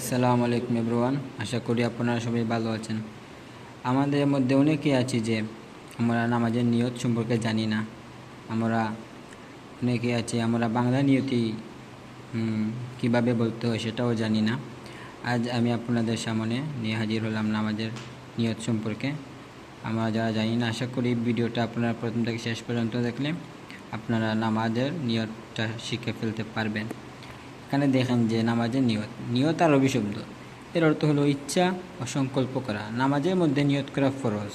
আসসালামু আলাইকুম এভরিওয়ান, আশা করি আপনারা সবাই ভালো আছেন। আমাদের মধ্যে অনেকেই আছি যে আমরা নামাজের নিয়ত সম্পর্কে জানি না। আমরা অনেকে আছি, আমরা বাংলা নিয়তি কীভাবে বলতে হয় সেটাও জানি না। আজ আমি আপনাদের সামনে নিয়ে হাজির হলাম নামাজের নিয়ত সম্পর্কে। আমরা যারা জানি না, আশা করি ভিডিওটা আপনারা প্রথম থেকে শেষ পর্যন্ত দেখলে আপনারা নামাজের নিয়তটা শিখে ফেলতে পারবেন। এখানে দেখেন যে নামাজের নিয়ত নিয়ত আর অভিশব্দ। এর অর্থ হলো ইচ্ছা ও সংকল্প করা, নামাজের মধ্যে নিয়ত করা ফরজ।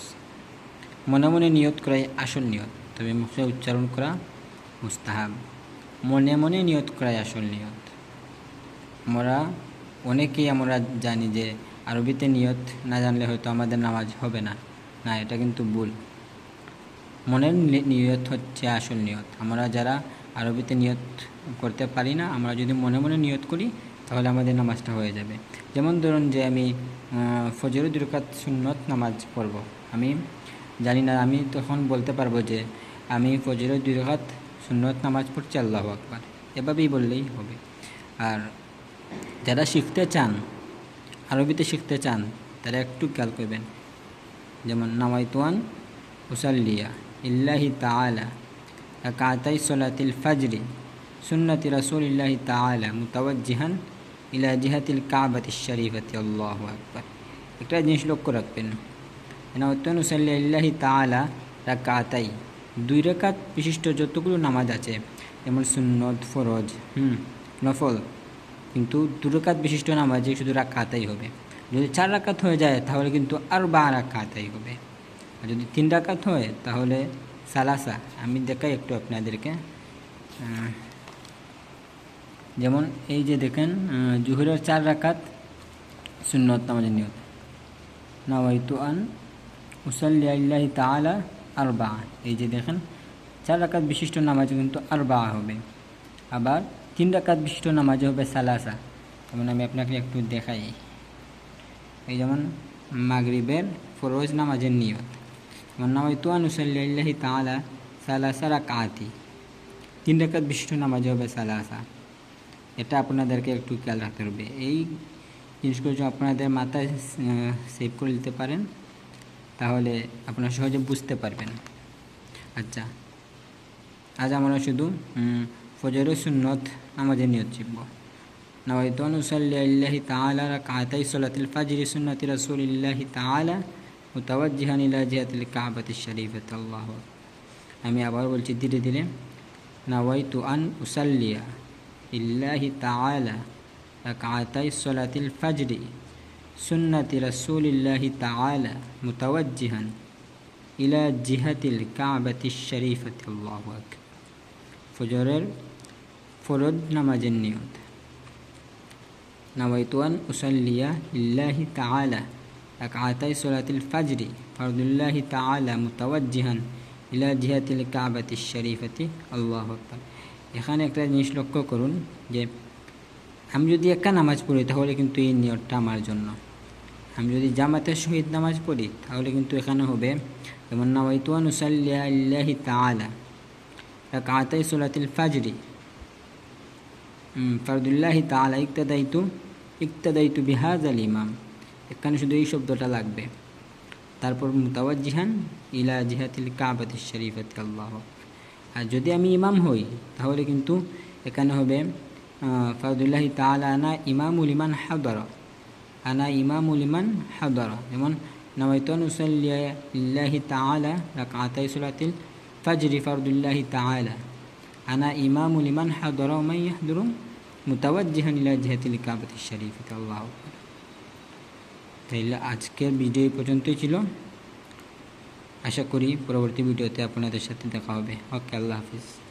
মনে মনে নিয়ত করাই আসল নিয়ত, তবে মুখে উচ্চারণ করা মুস্তাহাব। মনে মনে নিয়ত করাই আসল নিয়ত। আমরা অনেকেই আমরা জানি যে আরবিতে নিয়ত না জানলে হয়তো আমাদের নামাজ হবে না। না, এটা কিন্তু ভুল। মনের নিয়ত হচ্ছে আসল নিয়ত। আমরা যারা আরবিতে নিয়ত করতে পারি না, আমরা যদি মনে মনে নিয়ত করি, তাহলে আমাদের নামাজটা হয়ে যাবে। যেমন ধরুন যে আমি ফজরের দুরকাত সুন্নত নামাজ পড়ব। আমি জানি না, আমি তখন বলতে পারব যে আমি ফজরের দুরকাত সুন্নত নামাজ পড়ছি, আল্লাহ আকবার। এভাবেই বললেই হবে। আর যারা শিখতে চান, আরবিতে শিখতে চান, তারা একটু খেয়াল করবেন। যেমন নামাইতুয়ান উসাল্লিয়া, ইল্লাহি তাআলা। রাকাতাই সলাতিল ফাজরি সুন্নতি রাসূলিল্লাহি তাআলা মুতাওয়াজ্জিহান ইলা জিহাতিল কাবাতি শরীফতি, আল্লাহু আকবার। একটা জিনিস লক্ষ্য রাখবেন। ইল্লাহি তাআলা রাকাতাই, দুই রাকাত বিশিষ্ট যতগুলো নামাজ আছে, যেমন সুন্নত, ফরজ, হুম, নফল, কিন্তু দু রাকাত বিশিষ্ট নামাজে শুধু রাকাতাই হবে। যদি চার রাকাত হয়ে যায়, তাহলে কিন্তু আর বা রাকাতাই হবে। আর যদি তিন রাকাত হয়, তাহলে সালাসা, আমি দেখাই একটু আপনাদেরকে। যেমন এই যে দেখেন জুহুরের চার রাকাত সুন্নত নিয়ত। নাওয়াইতু আন উসাল্লি আল্লাহি তাআলা আর বা এই যে দেখেন, চার রাকাত বিশিষ্ট নামাজে কিন্তু আর বা হবে। আবার তিন রাকাত বিশিষ্ট নামাজে হবে সালাসা। যেমন আমি আপনাকে একটু দেখাই। এই যেমন মাগরিবের ফরোজ নামাজের নিয়ত। যেমন নামাইতু আন উসাল্লি আল্লাহি তাআলা সালাসা রাকাতি তিন রাকাত বিশিষ্ট নামাজে হবে সালাসা এটা আপনাদেরকে একটু খেয়াল রাখতে হবে এই জিনিসগুলো যদি আপনাদের মাথায় সেভ করে নিতে পারেন তাহলে আপনারা সহজে বুঝতে পারবেন আচ্ছা আজ আমরা শুধু উম, ফজর সুন্নত নামাজের নিয়ত শিখব نويت أن أصلي لله تعالى ركعتي صلاة الفجر سنة رسول الله تعالى متوجها إلى جهة الكعبة الشريفة الله أكبر আমি আবার বলছি ধীরে ধীরে নাওয়াইতু আন উসাল্লিয়া ইল্লাহি তাআলা রাকাতাই সলাতিল ফাজরি সুন্নতি রাসূলিল্লাহি তাআলা মুতাওয়াজ্জিহান ইলা জিহাতিল কাবাতি শরীফতি আল্লাহু আকবার ফজরের ফরজ নামাজের নিয়ত নাওয়াইতুয়ান উসাল্লিয়া লিল্লাহি তাআলা রাকাতাই সলাতিল ফাজরি ফরদুল্লাহি তাআলা মুতাওয়াজ্জিহান ইলা জিহাতিল কাবাতি শরীফতি, আল্লাহু আকবার। এখানে একটা জিনিস লক্ষ্য করুন যে, আমি যদি একা নামাজ পড়ি তাহলে কিন্তু এই নিয়তটা আমার জন্য। আমি যদি জামাতের সহিত নামাজ পড়ি তাহলে কিন্তু এখানে হবে, যেমন নাওয়াইতুয়ান উসাল্লিয়া লিল্লাহি তাআলা। রাকাতাই সলাতিল ফাজরি ফারদুল্লাহি তাআলা, ইক্তাদাইতু ইক্তাদাইতু বিহাজাল ইমাম। এখানে শুধু এই শব্দটা লাগবে। তারপর মুতাওয়াজ্জিহান ইলা জিহাতিল কাবাতি শরীফাতি আল্লাহ আর যদি আমি ইমাম হই, তাহলে কিন্তু এখানে হবে ফারদুল্লাহি তাআলা আনা ইমামুল ইমান হাদরা। আনা ইমামুল ইমান হাদরা। যেমন নওয়াইতুন উসাল্লিয়া লিল্লাহি তাআলা রাকাতাই সুলাতিল ফাজরি ফারদুল্লাহি তাআলা। আনা ইমামুল ইমান হাদরা মাই ইয়াহদুরু মুতাওয়াজ্জিহান ইলা জিহাতিল কাবাতি শরীফাতি আল্লাহ তাইলে আজকের ভিডিও এই পর্যন্তই ছিল। আশা করি পরবর্তী ভিডিওতে আপনাদের সাথে দেখা হবে। ওকে, আল্লাহ হাফিজ।